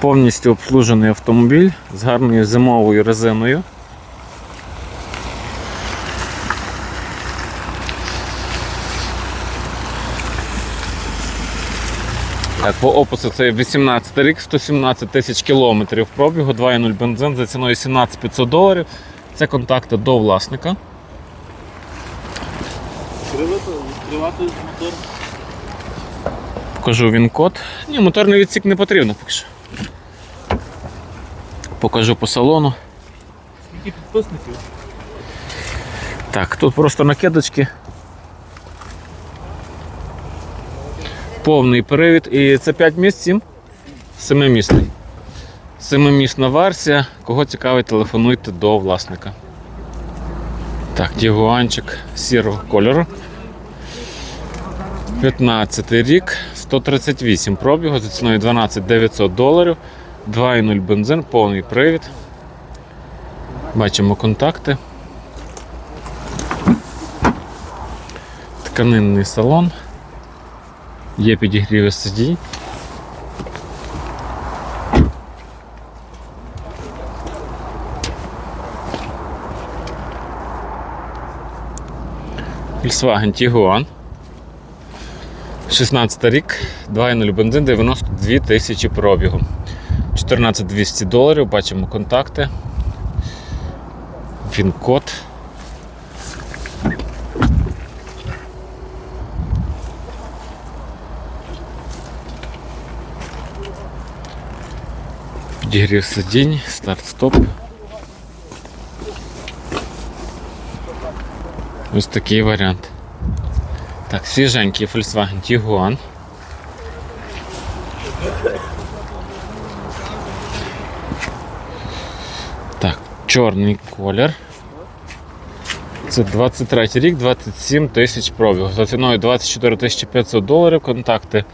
Повністю обслужений автомобіль з гарною зимовою резиною. Так, по опису це 18 рік, 117 тисяч кілометрів пробігу, 2,0 бензин за ціною 17 500 доларів. Це контакти до власника. Відкривати мотор. Покажу він код. Ні, моторний відсік не потрібно поки що. Покажу по салону. Скільки підписників? Так, тут просто накидочки. Повний привід. І це 5 місць 7? Семимісний. Семимісна версія. Кого цікавить, телефонуйте до власника. Так, дігуанчик сірого кольору. 15 рік, 138 пробігу за ціною 12 900 доларів. 2,0 бензин, повний привід. Бачимо контакти. Тканинний салон. Є підігріви сидінь. Volkswagen Tiguan. 16 рік, 2,0 бензин, 92 тисячі пробігу. 14 200 доларів, бачимо контакти. Він-код. Підігрів сидінь, старт-стоп. Ось такий варіант. Так, свіженький Volkswagen Tiguan. Так, чорний колір. Це 23 рік, 27 тисяч пробігу. За ціною 24 тисячі 500 доларів. Контакти.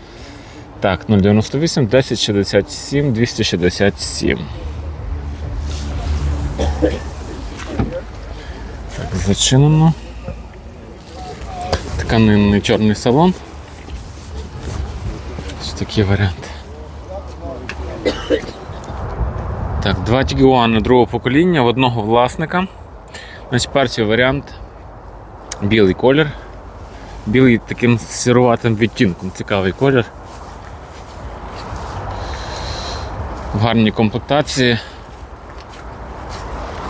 Так, 098 1067 267. Так, зачинено. Тканинний чорний салон. Ось такий варіант. Так, два Тігуани другого покоління в одного власника. Значить, перший варіант білий колір. Білий таким сіруватим відтінком, цікавий колір. В гарній комплектації.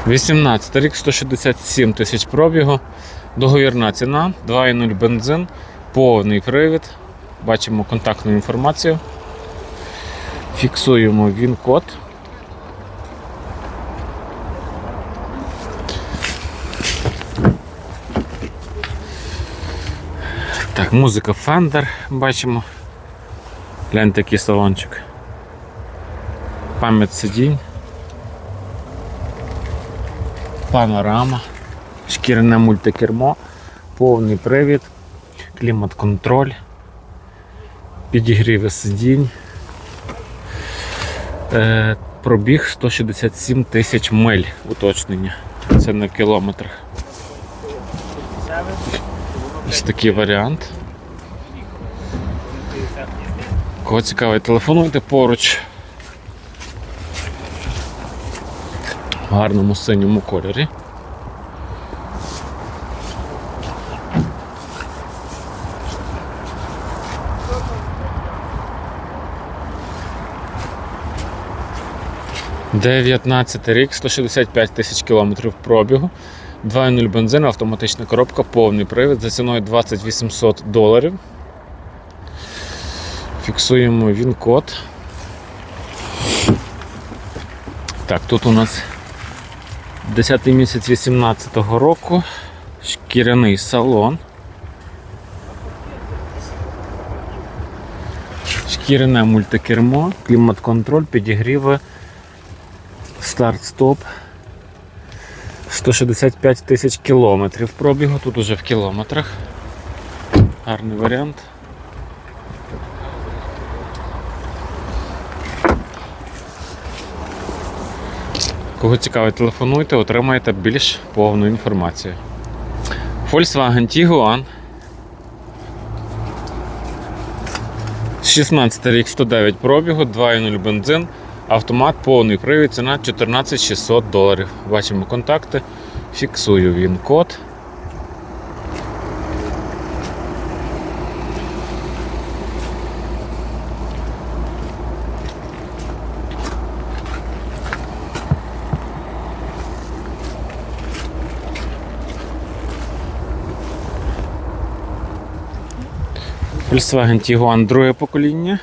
18 рік, 167 тисяч пробігу. Договірна ціна, 2,0 бензин, повний привід. Бачимо контактну інформацію. Фіксуємо він-код. Так, музика Fender бачимо. Гляньте такий салончик. Пам'ять сидінь. Панорама, шкіряне мультикермо, повний привід, клімат-контроль, підігріви сидінь. Е, пробіг 167 тисяч миль уточнення. Це на кілометрах. Ось такий варіант. Кого цікавить, телефонуйте поруч. В гарному синьому кольорі. 19 рік, 165 тисяч кілометрів пробігу. 2.0 бензин, автоматична коробка, повний привід за ціною 20 800 доларів. Фіксуємо він код. Так, тут у нас 10 місяць 18 року. Шкіряний салон. Шкіряне мультикермо, клімат-контроль, підігріви, старт-стоп. 165 тисяч кілометрів пробігу, тут уже в кілометрах. Гарний варіант. Кого цікавить, телефонуйте, отримаєте більш повну інформацію. Volkswagen Tiguan. 16 рік 109 пробігу, 2.0 бензин, автомат, повний привід, ціна 14 600 доларів. Бачимо контакти, фіксую він код. Volkswagen Tiguan друге покоління.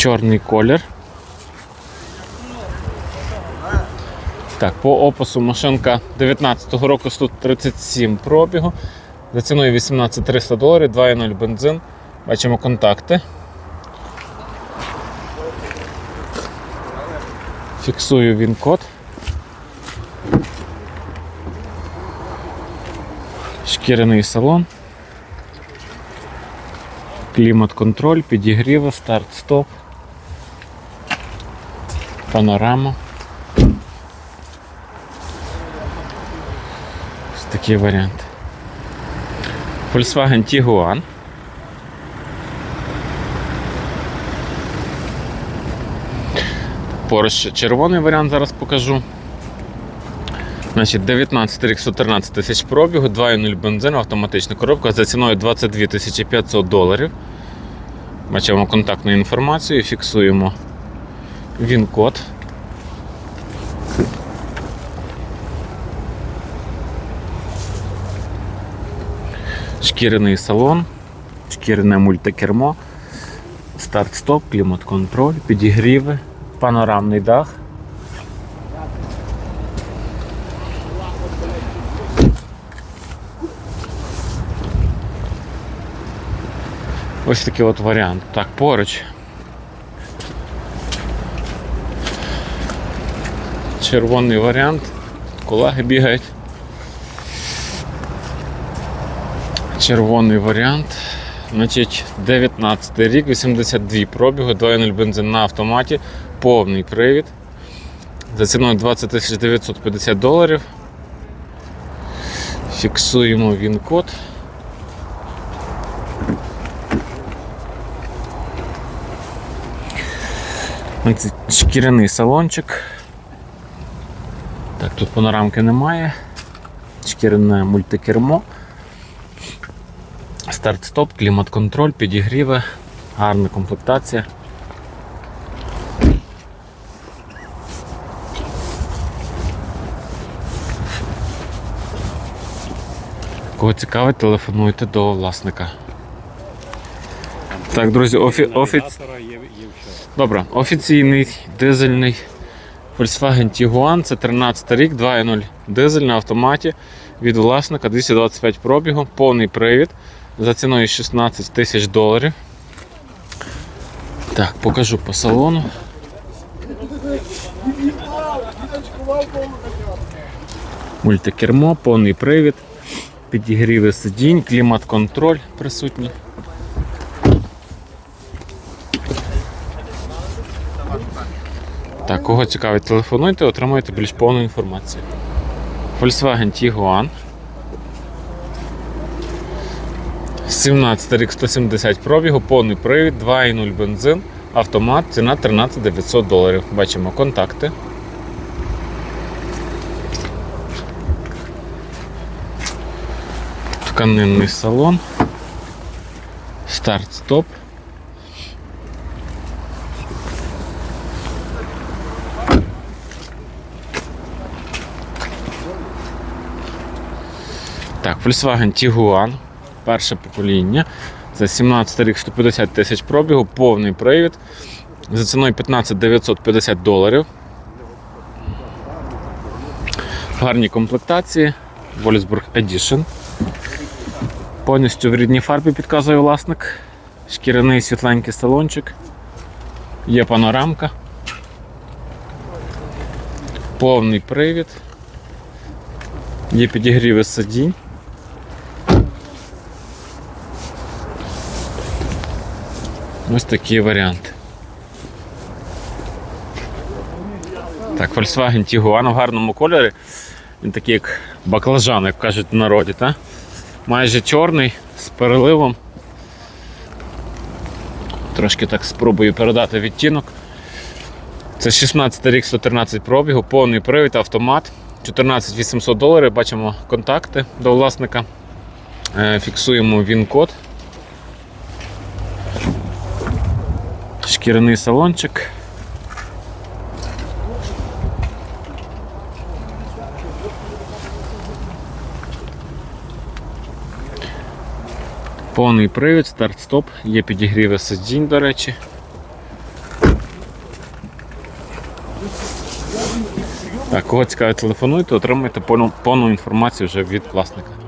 Чорний колір. Так, по опису машинка 19-го року 137 пробігу. За ціною 18 300 доларів, 2.0 бензин. Бачимо контакти. Фіксую він код. Шкіряний салон. Клімат-контроль, підігріви, старт-стоп, панорама. Ось такий варіант. Volkswagen Tiguan. Porsche червоний варіант зараз покажу. Значить, 19 рік 113 тисяч пробігу, 2.0 бензин, автоматична коробка за ціною 22 500 доларів. Бачимо контактну інформацію, фіксуємо він-код. Шкіряний салон, шкіряне мультикермо, старт-стоп, клімат-контроль, підігріви, панорамний дах. Ось такий от варіант. Так, поруч. Червоний варіант. Колеги бігають. Червоний варіант. Значить, 19 рік, 82 пробігу, 2.0 бензин на автоматі, повний привід. За ціною 20 950 доларів. Фіксуємо він код. Шкіряний салончик. Так, тут панорамки немає. Шкіряне мультикермо. Старт-стоп, клімат-контроль, підігріви, гарна комплектація. Кого цікавить, телефонуйте до власника. Так, друзі, офі... все. Добре, офіційний дизельний Volkswagen Tiguan, це 13 рік, 2.0 дизель на автоматі від власника 225 пробігу, повний привід за ціною 16 тисяч доларів. Так, покажу по салону. Мультикермо, повний привід, підігріви сидінь, клімат-контроль присутній. Кого цікавить, телефонуйте, отримуєте більш повну інформацію. Volkswagen Tiguan. 17 рік 170 пробігу, повний привід, 2,0 бензин, автомат, ціна 13 900 доларів. Бачимо контакти. Тканинний салон. Старт-стоп. Так, Volkswagen Tiguan, перше покоління. Це 17 рік, 150 тисяч пробігу, повний привід. За ціною 15 950 доларів. В гарній комплектації. Wolfsburg Edition. Повністю в рідній фарбі підказує власник. Шкіряний світленький салончик. Є панорамка. Повний привід. Є підігріви сидінь. Ось такі варіанти. Так, Volkswagen Tiguan в гарному кольорі. Він такий як баклажан, як кажуть в народі, та? майже чорний з переливом. Трошки так спробую передати відтінок. Це 16 рік 113 пробігу, повний привід, автомат. 14 800 доларів. Бачимо контакти до власника. Е, Фіксуємо він-код. Шкіряний салончик. Повний привід, старт-стоп, є підігріви сидінь, до речі. Так, кого цікавить, телефонуйте, отримайте повну інформацію вже від власника.